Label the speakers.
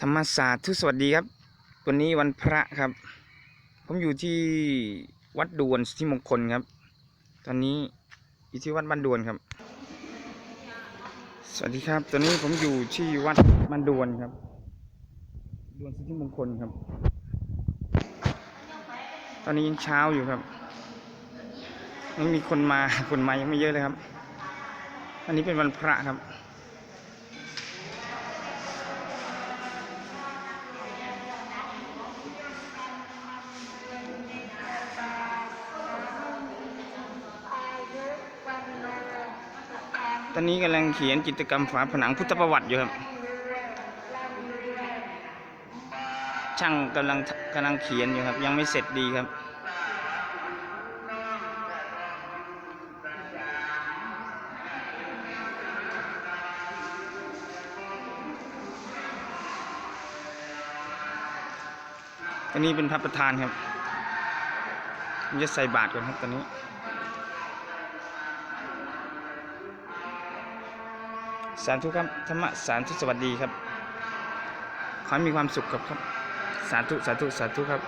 Speaker 1: ธรรมศาสตร์ทุสวัสดีครับ วันนี้วันพระครับ ผมอยู่ที่วัดดวนที่มงคลครับ ตอนนี้อยู่ที่วัดบ้านดวนครับ สวัสดีครับ ตอนนี้ผมอยู่ที่วัดบ้านดวนครับ ดวนสิทธิมงคลครับ ตอนนี้ยังเช้าอยู่ครับยังมีคนมาคนมายังไม่เยอะเลยครับ อันนี้เป็นวันพระครับ ตอนนี้กำลังเขียนกิจกรรมฝาผนังพุทธประวัติอยู่ครับ ช่างกำลังกำลังเขียนอยู่ครับ ยังไม่เสร็จดีครับตอนนี้เป็นพระประธานครับผมจะใส่บาตรก่อนครับตอนนี้ สาธุครับธรรมะสาธุสวัสดีครับ ขอให้มีความสุขครับครับ สาธุสาธุสาธุครับ